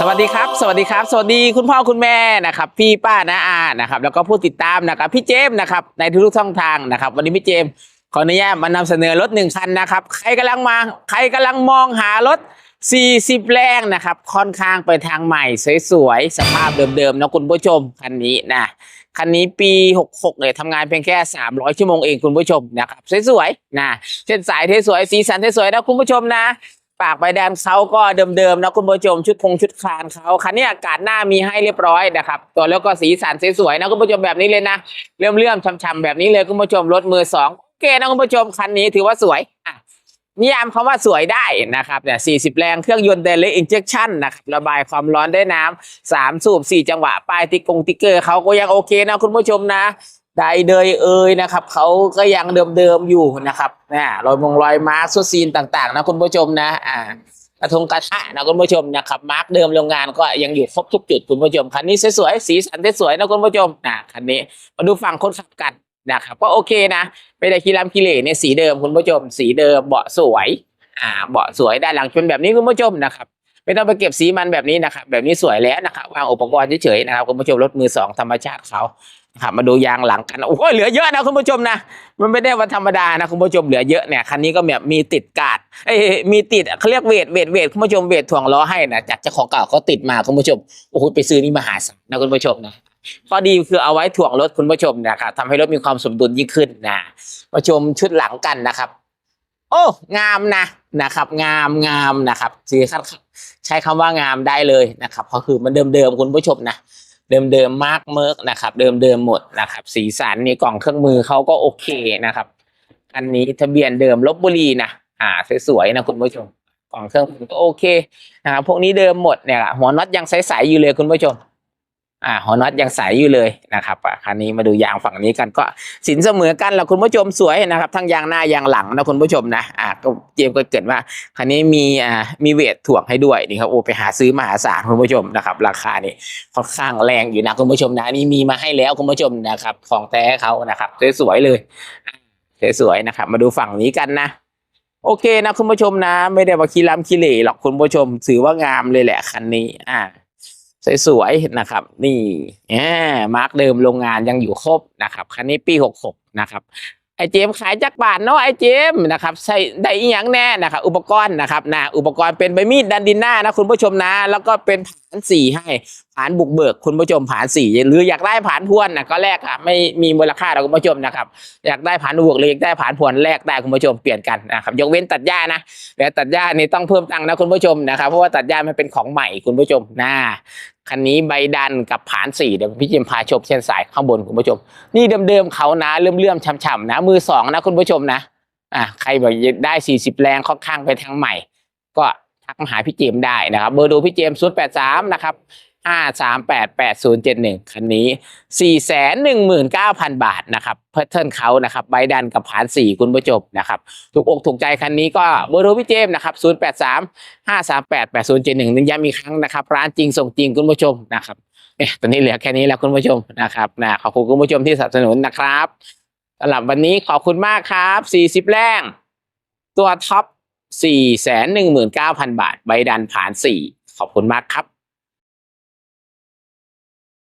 สวัสดีครับ สวัสดีครับ สวัสดีคุณพ่อคุณแม่นะครับ พี่ป้านาอานะครับ แล้วก็ผู้ติดตามนะครับ พี่เจมส์นะครับ ในทุกๆช่องทางนะครับ วันนี้พี่เจมส์ขออนุญาตมานำเสนอรถหนึ่งคันนะครับ ใครกำลังมา ใครกำลังมองหารถ 40 แรงนะครับ ค่อนข้างไปทางใหม่สวยๆ สภาพเดิมๆนะคุณผู้ชมคันนี้นะ คันนี้ปี 66เนี่ยทำงานเพียงแค่ 300 ชั่วโมงเองคุณผู้ชมนะครับ สวยๆ นะ เส้นสายเทสวย สีสันเทสวยนะคุณผู้ชมนะ ปากใบแดงเขาก็เดิมๆนะคุณผู้ชมชุดคงชุดคลานเขาคันนี้อากาศหน้ามีให้เรียบร้อยนะครับ ตัวแล้วก็สีสันสวยๆนะคุณผู้ชมแบบนี้เลยนะเลื่อมๆช่ำๆแบบนี้เลยคุณผู้ชมรถมือสองโอเคนะคุณผู้ชมคันนี้ถือว่าสวยอะนิยามคำว่าสวยได้นะครับเนี่ย40 แรงเครื่องยนต์เดลิอินเจคชั่นนะครับระบายความร้อนได้น้ำสามสูบสี่จังหวะ ป้ายติ๊กกงติ๊กเกอร์เขาก็ยังโอเคนะคุณผู้ชมนะ ไดเดยเอยนะครับเขาก็ยังเดิมๆอยู่นะครับนะรอยมงรอยมาร์คสุดซีนต่างๆ นะคุณผู้ชมนะอ่ากระทงกระทะนะคุณผู้ชมนะครับมาร์กเดิมโรงงานก็ยังอยู่ครบทุกจุดคุณผู้ชมคันนี้สวยๆสีสันสวยๆนะคุณผู้ชมนะคันนี้มาดูฝั่งคนขับกันนะครับก็โอเคนะไม่ได้คีรำคีเหร่เนี่ยสีเดิมคุณผู้ชม สีเดิมเบาะสวยอ่าเบาะสวยด้านหลังชนแบบนี้คุณผู้ชมนะครับ ไม่ต้องไปเก็บสีมันแบบนี้นะครับแบบนี้สวยแล้วนะครับวางอุปกรณ์เฉยๆนะครับคุณผู้ชมรถมือสองธรรมชาติเขาครับมาดูยางหลังกันโอ้โหเหลือเยอะนะคุณผู้ชมนะมันไม่ได้วันธรรมดานะคุณผู้ชมเหลือเยอะเนี่ยคันนี้ก็แบบมีติดกาดเอ้มีติดเขาเรียกเวทเวทเวทคุณผู้ชมเวทถ่วงล้อให้นะจากเจ้าของเก่าเขาติดมาคุณผู้ชมโอ้โหไปซื้อนี่มหาศาลนะคุณผู้ชมนะข้อดีคือเอาไว้ถ่วงรถคุณผู้ชมนะครับทำให้รถมีความสมดุลยิ่งขึ้นนะมาชมชุดหลังกันนะครับ โอ้ งามนะ นะครับงามงามนะครับสีใช้คำว่างามได้เลยนะครับก็คือมันเดิมๆคุณผู้ชมนะเดิมๆมากเมิร์กนะครับ เดิมๆหมดนะครับ สีสันนี่กล่องเครื่องมือเขาก็โอเคนะครับ อันนี้ทะเบียนเดิมลบบุรีนะอ่าสวยๆนะคุณผู้ชมกล่องเครื่องมือก็โอเคนะครับพวกนี้เดิมหมดเนี่ยหัวน็อตยังใสๆอยู่เลยคุณผู้ชมอ่าหัวน็อตยังใสอยู่เลยนะครับอันนี้มาดูยางฝั่งนี้กันก็สินเสมอกันแล้วคุณผู้ชมสวยนะครับ ทั้งยางหน้ายางหลังนะคุณผู้ชมนะอ่า ก็เจมก็เกิดว่าคันนี้มีอ่ามีเวทถ่วงให้ด้วยนี่ครับโอ้ไปหาซื้อมหาศาลคุณผู้ชมนะครับราคานี่ค่อนข้างแรงอยู่นะคุณผู้ชมนะนี่มีมาให้แล้วคุณผู้ชมนะครับ ของแท้เขานะครับสวยๆเลยสวยๆนะครับ มาดูฝั่งนี้กันนะโอเคนะคุณผู้ชมนะ ไม่ได้ว่าคีรำคีเหร่หรอกคุณผู้ชม ถือว่างามเลยแหละคันนี้ อ่าสวยๆนะครับ นี่แหมมาร์กเดิมโรงงานยังอยู่ครบนะครับ คันนี้ปีหกหกนะครับ ไอเจมขายจักบาทเนาะไอเจมนะครับใช้ได้อีหยังแน่นะครับอุปกรณ์นะครับนะอุปกรณ์เป็นใบมีดดันดินหน้านะคุณผู้ชมนะ แล้วก็เป็นานสี่ให้ผานบุกเบิกคุณผู้ชมผานสี่หรืออยากได้ผานพวนนะก็แลกอะไม่มีมูลค่าเราคุณผู้ชมนะครับ อยากได้ผานบวกหรืออยากได้ผานพวนแลกได้คุณผู้ชมเปลี่ยนกันนะครับยกเว้นตัดหญ้านะแต่ตัดหญ้านี่ต้องเพิ่มตังค์นะคุณผู้ชมนะครับเพราะว่าตัดหญ้ามันเป็นของใหม่คุณผู้ชมนะคันนี้ใบดันกับผานสี่เดี๋ยวพี่จิมพาชมเส้นสายข้างบนคุณผู้ชม นี่เดิมๆเขานะเลื่อมๆช่ำๆนะมือสองนะคุณผู้ชมนะอะใครบอกได้สี่สิบแรงค่อนข้างไปทางใหม่ ก็ ทักมาหาพี่เจมได้นะครับ เบอร์โทรพี่เจมศูนย์แปดสามนะครับห้าสามแปดแปดศูนย์เจ็ดหนึ่งคันนี้สี่แสนหนึ่งหมื่นเก้าพันบาทนะครับเพิร์เทิร์นเขานะครับใบดันกับผานสี่คุณผู้ชมนะครับถูกอกถูกใจคันนี้ก็เบอร์โทรพี่เจมนะครับศูนย์แปดสามห้าสามแปดแปดศูนย์เจ็ดหนึ่งนึงย้ำอีกครั้งนะครับ ร้านจริงส่งจริงคุณผู้ชมนะครับเอ๊ะตอนนี้เหลือแค่นี้แล้วคุณผู้ชมนะครับนะขอบคุณคุณผู้ชมที่สนับสนุนนะครับสำหรับวันนี้ขอบคุณมากครับสี่สิบแรงตัวท็อป สี่แสนหนึ่งหมื่นเก้าพันบาท ใบดันผ่านสี่ขอบคุณมากครับ